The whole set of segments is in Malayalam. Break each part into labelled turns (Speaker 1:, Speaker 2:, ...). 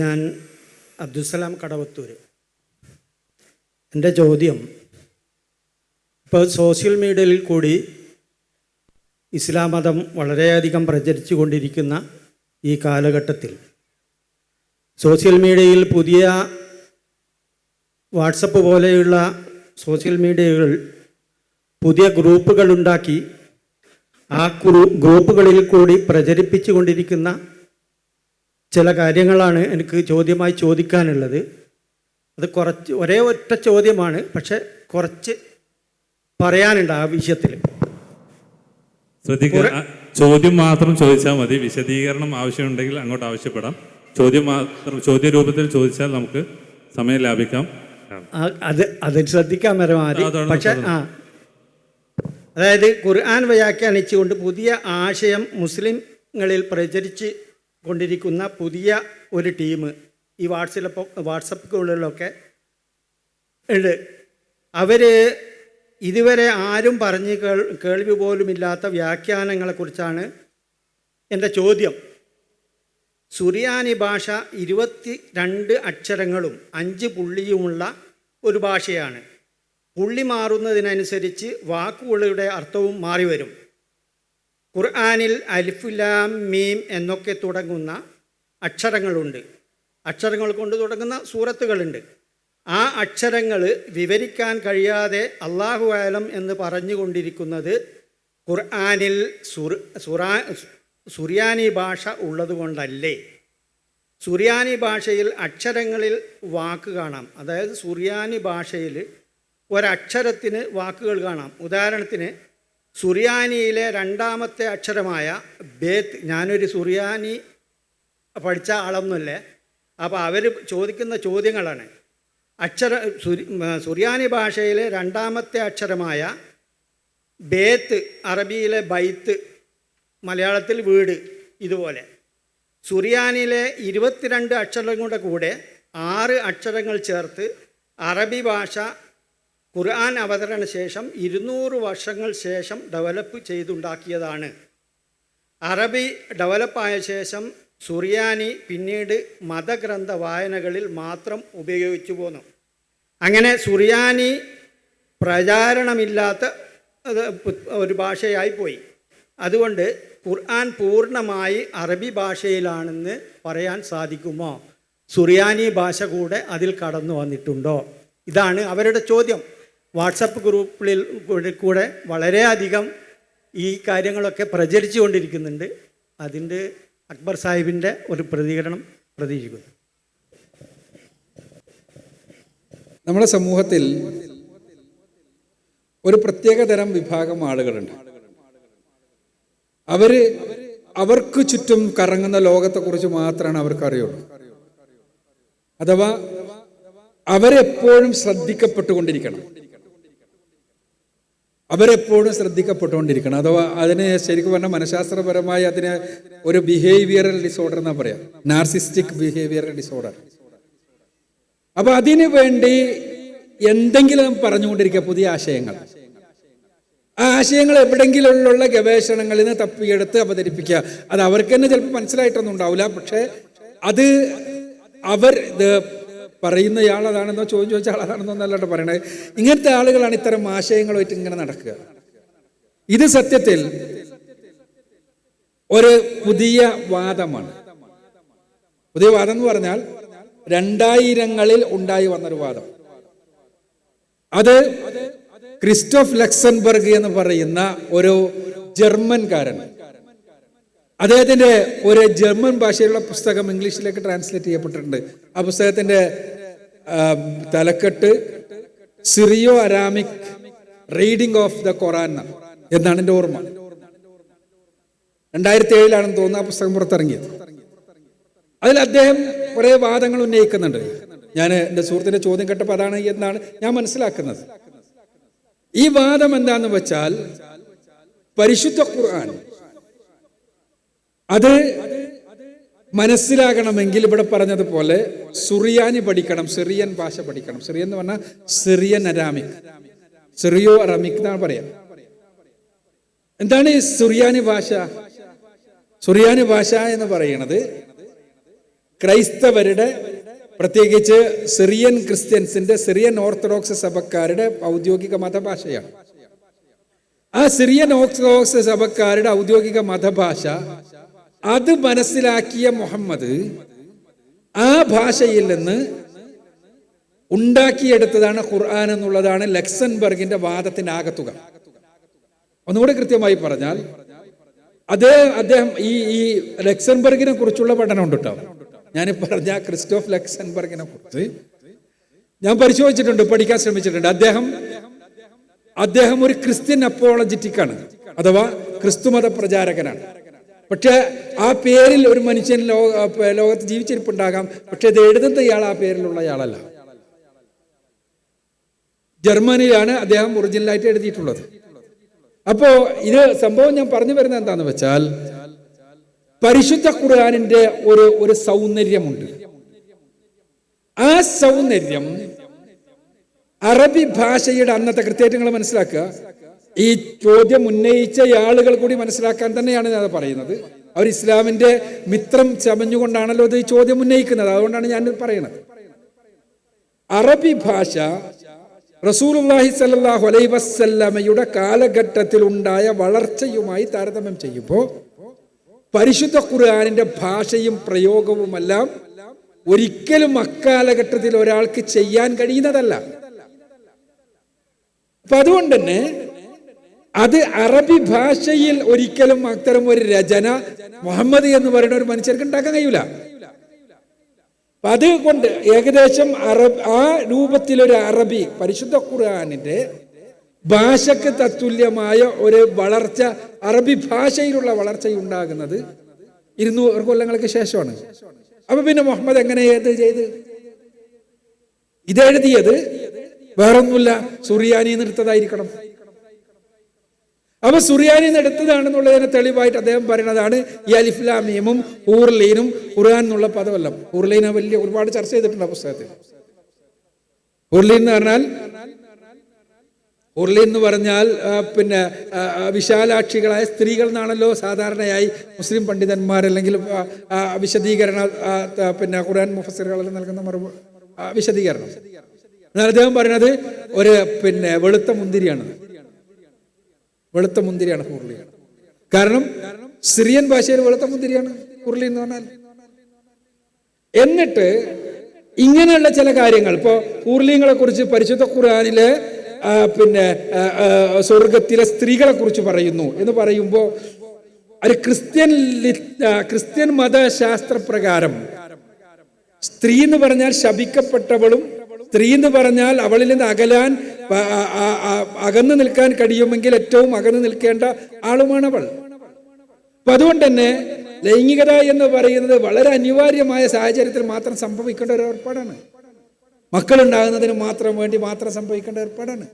Speaker 1: ഞാൻ അബ്ദുസലാം കടവത്തൂർ എന്റെ ചോദ്യം ഇപ്പോൾ സോഷ്യൽ മീഡിയയിൽ കൂടി ഇസ്ലാം മതം വളരെയധികം പ്രചരിച്ചു കൊണ്ടിരിക്കുന്ന ഈ കാലഘട്ടത്തിൽ സോഷ്യൽ മീഡിയയിൽ പുതിയ വാട്സപ്പ് പോലെയുള്ള സോഷ്യൽ മീഡിയകൾ പുതിയ ഗ്രൂപ്പുകൾ ഉണ്ടാക്കി ആ ഗ്രൂ- ഗ്രൂപ്പുകളിൽ കൂടി പ്രചരിപ്പിച്ചു കൊണ്ടിരിക്കുന്ന ചില കാര്യങ്ങളാണ് എനിക്ക് ചോദ്യമായി ചോദിക്കാനുള്ളത്. അത് കുറച്ച് ഒരേ ഒറ്റ ചോദ്യമാണ് പക്ഷെ കുറച്ച് പറയാനുണ്ട് ആ വിഷയത്തിൽ
Speaker 2: ശ്രദ്ധിക്കുക ചോദ്യം മാത്രം ചോദിച്ചാൽ മതി. വിശദീകരണം ആവശ്യമുണ്ടെങ്കിൽ അങ്ങോട്ട് ആവശ്യപ്പെടാം. ചോദ്യം മാത്രം ചോദ്യ രൂപത്തിൽ ചോദിച്ചാൽ നമുക്ക് സമയം ലാഭിക്കാം.
Speaker 1: അത് അത് ശ്രദ്ധിക്കാൻ പരമാവധി പക്ഷെ ആ. അതായത് ഖുർആൻ വ്യാഖ്യാനിച്ചുകൊണ്ട് പുതിയ ആശയം മുസ്ലിങ്ങളിൽ പ്രചരിച്ച് കൊണ്ടിരിക്കുന്ന പുതിയ ഒരു ടീം ഈ വാട്സപ്പ് വാട്സപ്പുകളിലൊക്കെ ഉണ്ട്. അവർ ഇതുവരെ ആരും പറഞ്ഞ് കേൾ കേൾവി പോലുമില്ലാത്ത വ്യാഖ്യാനങ്ങളെക്കുറിച്ചാണ് എന്റെ ചോദ്യം. സുറിയാനി ഭാഷ ഇരുപത്തി രണ്ട് അക്ഷരങ്ങളും അഞ്ച് പുള്ളിയുമുള്ള ഒരു ഭാഷയാണ്. പുള്ളി മാറുന്നതിനനുസരിച്ച് വാക്കുകളുടെ അർത്ഥവും മാറി വരും ഖുർആാനിൽ അലിഫുലാം മീം എന്നൊക്കെ തുടങ്ങുന്ന അക്ഷരങ്ങളുണ്ട്. അക്ഷരങ്ങൾ കൊണ്ട് തുടങ്ങുന്ന സൂറത്തുകളുണ്ട്. ആ അക്ഷരങ്ങൾ വിവരിക്കാൻ കഴിയാതെ അള്ളാഹു ആലം എന്ന് പറഞ്ഞുകൊണ്ടിരിക്കുന്നത് ഖുർആാനിൽ സുറാ സുറിയാനി ഭാഷ ഉള്ളതുകൊണ്ടല്ലേ സുറിയാനി ഭാഷയിൽ അക്ഷരങ്ങളിൽ വാക്ക് കാണാം. അതായത് സുറിയാനി ഭാഷയിൽ ഒരക്ഷരത്തിന് വാക്കുകൾ കാണാം. ഉദാഹരണത്തിന് സുറിയാനിയിലെ രണ്ടാമത്തെ അക്ഷരമായ ബേത്ത് ഞാനൊരു സുറിയാനി പഠിച്ച ആളൊന്നുമല്ലേ? അപ്പോൾ അവർ ചോദിക്കുന്ന ചോദ്യങ്ങളാണ്. അക്ഷര സുറിയാനി ഭാഷയിലെ രണ്ടാമത്തെ അക്ഷരമായ ബേത്ത് അറബിയിലെ ബൈത്ത് മലയാളത്തിൽ വീട് ഇതുപോലെ. സുറിയാനിലെ ഇരുപത്തിരണ്ട് അക്ഷരങ്ങളുടെ കൂടെ ആറ് അക്ഷരങ്ങൾ ചേർത്ത് അറബി ഭാഷ ഖുർആൻ അവതരണ ശേഷം ഇരുന്നൂറ് വർഷങ്ങൾ ശേഷം ഡെവലപ്പ് ചെയ്തുണ്ടാക്കിയതാണ്. അറബി ഡെവലപ്പായ ശേഷം സുറിയാനി പിന്നീട് മതഗ്രന്ഥ വായനകളിൽ മാത്രം ഉപയോഗിച്ചു പോന്നു. അങ്ങനെ സുറിയാനി പ്രചാരണമില്ലാത്ത ഒരു ഭാഷയായി പോയി. അതുകൊണ്ട് ഖുർആൻ പൂർണമായി അറബി ഭാഷയിലാണെന്ന് പറയാൻ സാധിക്കുമോ? സുറിയാനി ഭാഷ കൂടെ അതിൽ കടന്നു വന്നിട്ടുണ്ടോ? ഇതാണ് അവരുടെ ചോദ്യം. വാട്സപ്പ് ഗ്രൂപ്പിൽ കൂടെ- വളരെയധികം ഈ കാര്യങ്ങളൊക്കെ പ്രചരിച്ചു കൊണ്ടിരിക്കുന്നുണ്ട് അതിന്റെ അക്ബർ സാഹിബിന്റെ ഒരു പ്രതികരണം പ്രതീക്ഷിക്കുന്നു.
Speaker 3: നമ്മുടെ സമൂഹത്തിൽ ഒരു പ്രത്യേക തരം വിഭാഗം ആളുകളുണ്ട്. അവർ അവർക്ക് ചുറ്റും കറങ്ങുന്ന ലോകത്തെക്കുറിച്ച് മാത്രമാണ് അവർക്ക് അറിയുള്ളൂ അഥവാ അവരെപ്പോഴും ശ്രദ്ധിക്കപ്പെട്ടുകൊണ്ടിരിക്കണം. അവരെപ്പോഴും ശ്രദ്ധിക്കപ്പെട്ടുകൊണ്ടിരിക്കണം. അഥവാ അതിനെ ശരിക്കും പറഞ്ഞാൽ മനഃശാസ്ത്രപരമായി അതിനെ ഒരു ബിഹേവിയറൽ ഡിസോർഡർ എന്നാ പറയാം. നാർസിസ്റ്റിക് ബിഹേവിയറൽ ഡിസോർഡർ അപ്പൊ അതിനു വേണ്ടി എന്തെങ്കിലും പറഞ്ഞുകൊണ്ടിരിക്കുക പുതിയ ആശയങ്ങൾ. ആ ആശയങ്ങൾ എവിടെയെങ്കിലുള്ള ഗവേഷണങ്ങളിൽ നിന്ന് തപ്പിയെടുത്ത് അവതരിപ്പിക്കുക. അത് അവർക്ക് തന്നെ ചിലപ്പോൾ മനസ്സിലായിട്ടൊന്നും ഉണ്ടാവില്ല. പക്ഷേ അത് അവർ ഇത് പറയുന്ന ഇയാൾ അതാണെന്നോ ചോദ്യം ചോദിച്ച ആളാണെന്നോ എന്നല്ലാണ്ട് പറയണത് ഇങ്ങനത്തെ ആളുകളാണ് ഇത്തരം ആശയങ്ങളുമായിട്ട് ഇങ്ങനെ നടക്കുക. ഇത് സത്യത്തിൽ ഒരു പുതിയ വാദമാണ്. പുതിയ വാദം എന്ന് പറഞ്ഞാൽ രണ്ടായിരങ്ങളിൽ ഉണ്ടായി വന്നൊരു വാദം. അത് ക്രിസ്റ്റോഫ് ലക്സൻബർഗ് എന്ന് പറയുന്ന ഒരു ജർമ്മൻകാരൻ അദ്ദേഹത്തിന്റെ ഒരു ജർമ്മൻ ഭാഷയിലുള്ള പുസ്തകം ഇംഗ്ലീഷിലേക്ക് ട്രാൻസ്ലേറ്റ് ചെയ്യപ്പെട്ടിട്ടുണ്ട്. ആ പുസ്തകത്തിന്റെ തലക്കെട്ട് Syro Aramaic reading of the Quran എന്നാണ് എന്റെ ഓർമ്മ. രണ്ടായിരത്തി ഏഴിലാണെന്ന് തോന്നുന്നു ആ പുസ്തകം പുറത്തിറങ്ങിയത്. അതിൽ അദ്ദേഹം കുറേ വാദങ്ങൾ ഉന്നയിക്കുന്നുണ്ട്. ഞാൻ എന്റെ സുഹൃത്തിന്റെ ചോദ്യം കേട്ടപ്പോൾ അതാണ് എന്നാണ് ഞാൻ മനസ്സിലാക്കുന്നത്. ഈ വാദം എന്താന്ന് വെച്ചാൽ പരിശുദ്ധ ഖുർആൻ അത് മനസ്സിലാകണമെങ്കിൽ ഇവിടെ പറഞ്ഞതുപോലെ സുറിയാനി പഠിക്കണം സിറിയൻ ഭാഷ പഠിക്കണം. സിറിയൻ എന്ന് പറഞ്ഞാൽ സിറിയൻ അരാമിക്. സിറിയോ അറാമിക് എന്നാണ് പറയാം. എന്താണ് ഈ സുറിയാനി ഭാഷ? സുറിയാനി ഭാഷ എന്ന് പറയുന്നത് ക്രൈസ്തവരുടെ പ്രത്യേകിച്ച് സിറിയൻ ക്രിസ്ത്യൻസിന്റെ സിറിയൻ ഓർത്തഡോക്സ് സഭക്കാരുടെ ഔദ്യോഗിക മതഭാഷയാണ്. ആ സിറിയൻ ഓർത്തഡോക്സ് സഭക്കാരുടെ ഔദ്യോഗിക മതഭാഷ അത് മനസ്സിലാക്കിയ മുഹമ്മദ് ആ ഭാഷയിൽ നിന്ന് ഉണ്ടാക്കിയെടുത്തതാണ് ഖുർആൻ എന്നുള്ളതാണ് ലക്സൻബർഗിന്റെ വാദത്തിന്റെ ആകത്തുക. ഒന്നുകൂടെ കൃത്യമായി പറഞ്ഞാൽ അതേ അദ്ദേഹം ഈ ഈ ലക്സൻബർഗിനെ കുറിച്ചുള്ള പഠനം ഉണ്ട് കേട്ടോ. ഞാൻ പറഞ്ഞ ക്രിസ്റ്റോഫ് ലക്സൻബർഗിനെ കുറിച്ച് ഞാൻ പരിശോധിച്ചിട്ടുണ്ട് പഠിക്കാൻ ശ്രമിച്ചിട്ടുണ്ട്. അദ്ദേഹം അദ്ദേഹം ഒരു ക്രിസ്ത്യൻ അപ്പോളജിറ്റിക് ആണ് അഥവാ ക്രിസ്തുമത പ്രചാരകനാണ്. പക്ഷെ ആ പേരിൽ ഒരു മനുഷ്യൻ ലോക ലോകത്ത് ജീവിച്ചിരിപ്പുണ്ടാകാം. പക്ഷെ ഇത് എഴുതുന്ന ഇയാൾ ആ പേരിലുള്ള ഇയാളല്ല. ജർമ്മനിയിലാണ് അദ്ദേഹം ഒറിജിനലായിട്ട് എഴുതിയിട്ടുള്ളത്. അപ്പോ ഇത് സംഭവം ഞാൻ പറഞ്ഞു വരുന്നത് എന്താന്ന് വെച്ചാൽ പരിശുദ്ധ ഖുർആാനിന്റെ ഒരു ഒരു സൗന്ദര്യമുണ്ട്. ആ സൗന്ദര്യം അറബി ഭാഷയുടെ അന്നത്തെ കൃത്യമായിട്ട് നിങ്ങൾ മനസ്സിലാക്കുക. ഈ ചോദ്യം ഉന്നയിച്ച ആളുകൾ കൂടി മനസ്സിലാക്കാൻ തന്നെയാണ് ഞാൻ പറയുന്നത്. അവർ ഇസ്ലാമിന്റെ മിത്രം ചമഞ്ഞുകൊണ്ടാണല്ലോ ഇത് ഈ ചോദ്യം ഉന്നയിക്കുന്നത്. അതുകൊണ്ടാണ് ഞാൻ പറയുന്നത്. അറബി ഭാഷ റസൂലുള്ളാഹി സല്ലാഹു അലൈഹി വസല്ലമയുടെ കാലഘട്ടത്തിൽ ഉണ്ടായ വളർച്ചയുമായി താരതമ്യം ചെയ്യുമ്പോൾ പരിശുദ്ധ ഖുർആാനിന്റെ ഭാഷയും പ്രയോഗവുമെല്ലാം ഒരിക്കലും അക്കാലഘട്ടത്തിൽ ഒരാൾക്ക് ചെയ്യാൻ കഴിയുന്നതല്ല. അപ്പൊ അതുകൊണ്ട് തന്നെ അത് അറബി ഭാഷയിൽ ഒരിക്കലും അത്തരം ഒരു രചന മുഹമ്മദ് എന്ന് പറയുന്ന ഒരു മനുഷ്യർക്ക് ഉണ്ടാക്കാൻ കഴിയൂല. അതുകൊണ്ട് ഏകദേശം അറബ് ആ രൂപത്തിലൊരു അറബി പരിശുദ്ധ ഖുർആാനിന്റെ ഭാഷക്ക് തത്തുല്യമായ ഒരു വളർച്ച അറബി ഭാഷയിലുള്ള വളർച്ച ഉണ്ടാകുന്നത് ഇരുന്നൂറ് കൊല്ലങ്ങൾക്ക് ശേഷമാണ്. അപ്പൊ പിന്നെ മുഹമ്മദ് എങ്ങനെ ഏത് ചെയ്ത്? ഇതെഴുതിയത് വേറൊന്നുമില്ല സുറിയാനി എടുത്തതായിരിക്കണം. അപ്പൊ സുറിയാനി എടുത്തതാണെന്നുള്ളതിന് തെളിവായിട്ട് അദ്ദേഹം പറയുന്നതാണ് ഈ അലിഫ്ലാമിയമും ഊർലീനും ഖുർആൻ എന്നുള്ള പദമല്ല. ഊർലീന വലിയ ഒരുപാട് ചർച്ച ചെയ്തിട്ടുണ്ട് ആ പുസ്തകത്തിൽ. ഊർലീൻ എന്ന് പറഞ്ഞാൽ ഉർലി എന്ന് പറഞ്ഞാൽ പിന്നെ വിശാലാക്ഷികളായ സ്ത്രീകൾ എന്നാണല്ലോ സാധാരണയായി മുസ്ലിം പണ്ഡിതന്മാർ അല്ലെങ്കിൽ വിശദീകരണ പിന്നെ ഖുർആൻ മുഫസറുകളിൽ നൽകുന്ന മറുപ ആ, വിശദീകരണം. എന്നാൽ അദ്ദേഹം പറയുന്നത് ഒരു പിന്നെ വെളുത്ത മുന്തിരിയാണ് വെളുത്ത മുന്തിരിയാണ് ഉർലി കാരണം സിറിയൻ ഭാഷയിൽ വെളുത്ത മുന്തിരിയാണ് ഉർലി എന്ന് പറഞ്ഞാൽ. എന്നിട്ട് ഇങ്ങനെയുള്ള ചില കാര്യങ്ങൾ. ഇപ്പോൾ ഊർലിങ്ങളെ കുറിച്ച് പരിശുദ്ധ ഖുർആാനിലെ പിന്നെ സ്വർഗത്തിലെ സ്ത്രീകളെ കുറിച്ച് പറയുന്നു എന്ന് പറയുമ്പോൾ ഒരു ക്രിസ്ത്യൻ ക്രിസ്ത്യൻ മതശാസ്ത്ര പ്രകാരം സ്ത്രീ എന്ന് പറഞ്ഞാൽ ശപിക്കപ്പെട്ടവളും സ്ത്രീ എന്ന് പറഞ്ഞാൽ അവളിൽ നിന്ന് അകലാൻ അകന്നു നിൽക്കാൻ കഴിയുമെങ്കിൽ ഏറ്റവും അകന്നു നിൽക്കേണ്ട ആളുമാണ് അവൾ. അപ്പൊ അതുകൊണ്ട് തന്നെ ലൈംഗികത എന്ന് പറയുന്നത് വളരെ അനിവാര്യമായ സാഹചര്യത്തിൽ മാത്രം സംഭവിക്കേണ്ട ഒരു ഏർപ്പാടാണ്. മക്കളുണ്ടാകുന്നതിന് മാത്രം വേണ്ടി മാത്രം സംഭവിക്കേണ്ട ഏർപ്പാടാണ്.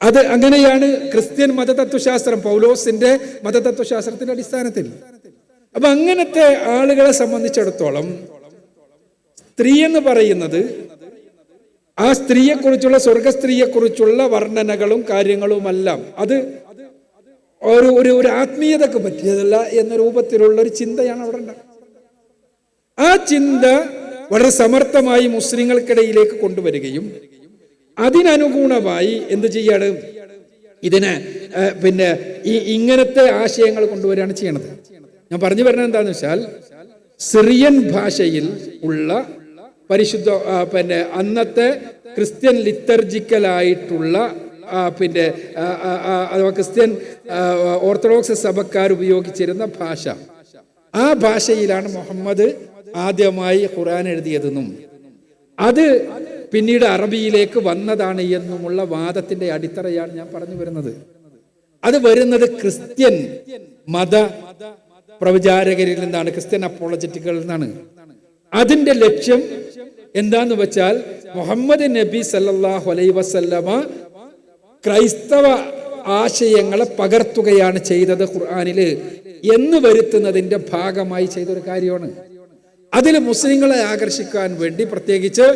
Speaker 3: അത് അങ്ങനെയാണ് ക്രിസ്ത്യൻ മതതത്വശാസ്ത്രം പൗലോസിന്റെ മതതത്വശാസ്ത്രത്തിന്റെ അടിസ്ഥാനത്തിൽ. അപ്പൊ അങ്ങനത്തെ ആളുകളെ സംബന്ധിച്ചിടത്തോളം സ്ത്രീ എന്ന് പറയുന്നത് ആ സ്ത്രീയെക്കുറിച്ചുള്ള സ്വർഗസ്ത്രീയെക്കുറിച്ചുള്ള വർണനകളും കാര്യങ്ങളുമെല്ലാം അത് ഒരു ഒരു ഒരു ആത്മീയതക്ക് പറ്റിയതല്ല എന്ന രൂപത്തിലുള്ള ഒരു ചിന്തയാണ് അവിടെ ആ ചിന്ത വളരെ സമർത്ഥമായി മുസ്ലിങ്ങൾക്കിടയിലേക്ക് കൊണ്ടുവരികയും അതിനനുഗുണമായി എന്ത് ചെയ്യാണ്? ഇതിന് പിന്നെ ഈ ഇങ്ങനത്തെ ആശയങ്ങൾ കൊണ്ടുവരികയാണ് ചെയ്യണത്. ഞാൻ പറഞ്ഞു വരുന്നത് എന്താണെന്ന് വെച്ചാൽ സിറിയൻ ഭാഷയിൽ ഉള്ള പരിശുദ്ധ പിന്നെ അന്നത്തെ ക്രിസ്ത്യൻ ലിത്തർജിക്കലായിട്ടുള്ള പിന്നെ അഥവാ ക്രിസ്ത്യൻ ഓർത്തഡോക്സ് സഭക്കാർ ഉപയോഗിച്ചിരുന്ന ഭാഷ. ആ ഭാഷയിലാണ് മുഹമ്മദ് ആദ്യമായി ഖുർആൻ എഴുതിയതെന്നും അത് പിന്നീട് അറബിയിലേക്ക് വന്നതാണ് എന്നുമുള്ള വാദത്തിന്റെ അടിത്തറയാണ് ഞാൻ പറഞ്ഞു വരുന്നത്. അത് വരുന്നത് ക്രിസ്ത്യൻ മത പ്രവചാരകരിൽ നിന്നാണ് ക്രിസ്ത്യൻ അപ്പോളജറ്റുകളിൽ നിന്നാണ്. അതിന്റെ ലക്ഷ്യം എന്താന്ന് വെച്ചാൽ മുഹമ്മദ് നബി സല്ലാഹു അലൈ വസല്ലമ ക്രൈസ്തവ ആശയങ്ങളെ പകർത്തുകയാണ് ചെയ്തത് ഖുർആാനിൽ. എന്ന് വരുത്തുന്നതിന്റെ ഭാഗമായി ചെയ്തൊരു കാര്യമാണ്. അതിൽ മുസ്ലിങ്ങളെ ആകർഷിക്കാൻ വേണ്ടി പ്രത്യേകിച്ച്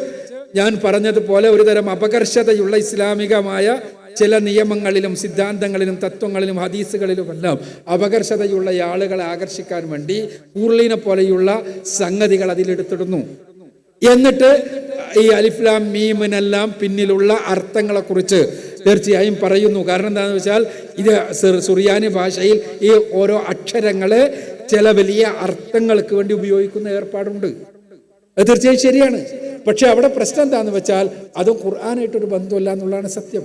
Speaker 3: ഞാൻ പറഞ്ഞതുപോലെ ഒരുതരം അപകർഷതയുള്ള ഇസ്ലാമികമായ ചില നിയമങ്ങളിലും സിദ്ധാന്തങ്ങളിലും തത്വങ്ങളിലും ഹദീസുകളിലും എല്ലാം അപകർഷതയുള്ള ആളുകളെ ആകർഷിക്കാൻ വേണ്ടി ഉരുളിനെ പോലെയുള്ള സംഗതികൾ അതിലെടുത്തിടുന്നു. എന്നിട്ട് ഈ അലിഫ്ലാം മീമിനെല്ലാം പിന്നിലുള്ള അർത്ഥങ്ങളെക്കുറിച്ച് തീർച്ചയായും പറയുന്നു. കാരണം എന്താണെന്ന് വെച്ചാൽ ഇത് സുറിയാനി ഭാഷയിൽ ഈ ഓരോ അക്ഷരങ്ങളെ ചില വലിയ അർത്ഥങ്ങൾക്ക് വേണ്ടി ഉപയോഗിക്കുന്ന ഏർപ്പാടുണ്ട്. അത് തീർച്ചയായും ശരിയാണ്. പക്ഷെ അവിടെ പ്രശ്നം എന്താണെന്ന് വെച്ചാൽ അതും ഖുർആനായിട്ടൊരു ബന്ധമില്ല എന്നുള്ളതാണ് സത്യം.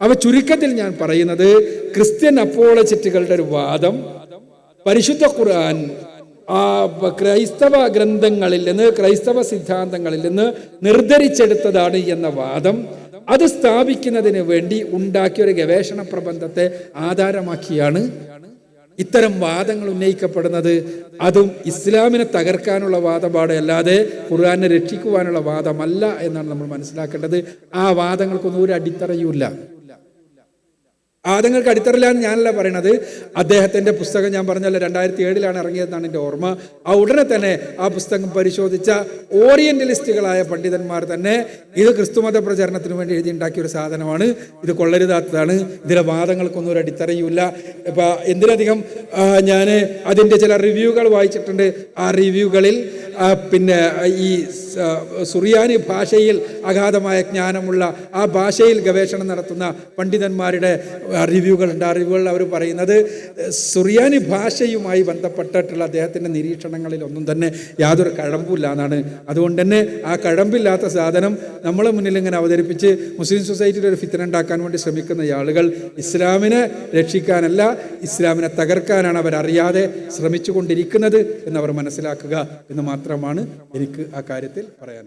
Speaker 3: അവ ചുരുക്കത്തിൽ ഞാൻ പറയുന്നത് ക്രിസ്ത്യൻ അപ്പോളജിറ്റുകളുടെ ഒരു വാദം പരിശുദ്ധ ഖുർആൻ ആ ക്രൈസ്തവ ഗ്രന്ഥങ്ങളിൽ നിന്ന് ക്രൈസ്തവ സിദ്ധാന്തങ്ങളിൽ നിന്ന് നിർദ്ധരിച്ചെടുത്തതാണ് എന്ന വാദം. അത് സ്ഥാപിക്കുന്നതിന് വേണ്ടി ഉണ്ടാക്കിയ ഒരു ഗവേഷണ പ്രബന്ധത്തെ ആധാരമാക്കിയാണ് ഇത്തരം വാദങ്ങൾ ഉന്നയിക്കപ്പെടുന്നത്. അതും ഇസ്ലാമിനെ തകർക്കാനുള്ള വാദപാട് അല്ലാതെ ഖുർആാനെ രക്ഷിക്കുവാനുള്ള വാദമല്ല എന്നാണ് നമ്മൾ മനസ്സിലാക്കേണ്ടത്. ആ വാദങ്ങൾക്കൊന്നും ഒരു അടിത്തറയുമില്ല. വാദങ്ങൾക്ക് അടിത്തറയിലാണ് ഞാനല്ല പറയണത്. അദ്ദേഹത്തിന്റെ പുസ്തകം ഞാൻ പറഞ്ഞല്ലോ രണ്ടായിരത്തി ഏഴിലാണ് ഇറങ്ങിയതെന്നാണ് എന്റെ ഓർമ്മ. ആ ഉടനെ തന്നെ ആ പുസ്തകം പരിശോധിച്ച ഓറിയന്റലിസ്റ്റുകളായ പണ്ഡിതന്മാർ തന്നെ ഇത് ക്രിസ്തുമത പ്രചരണത്തിന് വേണ്ടി എഴുതി ഉണ്ടാക്കിയ ഒരു സാധനമാണ്. ഇത് കൊള്ളരുതാത്തതാണ്. ഇതിലെ വാദങ്ങൾക്കൊന്നും ഒരു അടിത്തറയുമില്ല. ഇപ്പം എന്തിനധികം ഞാൻ അതിന്റെ ചില റിവ്യൂകൾ വായിച്ചിട്ടുണ്ട്. ആ റിവ്യൂകളിൽ പിന്നെ ഈ സുറിയാനി ഭാഷയിൽ അഗാധമായ ജ്ഞാനമുള്ള ആ ഭാഷയിൽ ഗവേഷണം നടത്തുന്ന പണ്ഡിതന്മാരുടെ റിവ്യൂകളുണ്ട് ആ റിവ്യൂകളിൽ അവർ പറയുന്നത് സുറിയാനി ഭാഷയുമായി ബന്ധപ്പെട്ടിട്ടുള്ള അദ്ദേഹത്തിന്റെ നിരീക്ഷണങ്ങളിൽ ഒന്നും തന്നെ യാതൊരു കഴമ്പില്ല എന്നാണ്. അതുകൊണ്ട് തന്നെ ആ കഴമ്പില്ലാത്ത സാധനം നമ്മളെ മുന്നിൽ ഇങ്ങനെ അവതരിപ്പിച്ച് മുസ്ലിം സൊസൈറ്റിയിൽ ഒരു ഫിത്തന ഉണ്ടാക്കാൻ വേണ്ടി ശ്രമിക്കുന്ന ആളുകൾ ഇസ്ലാമിനെ രക്ഷിക്കാനല്ല ഇസ്ലാമിനെ തകർക്കാനാണ് അവരറിയാതെ ശ്രമിച്ചു കൊണ്ടിരിക്കുന്നത് എന്നവർ മനസ്സിലാക്കുക എന്ന് മാത്രമാണ് എനിക്ക് ആ കാര്യത്തിൽ പറയാൻ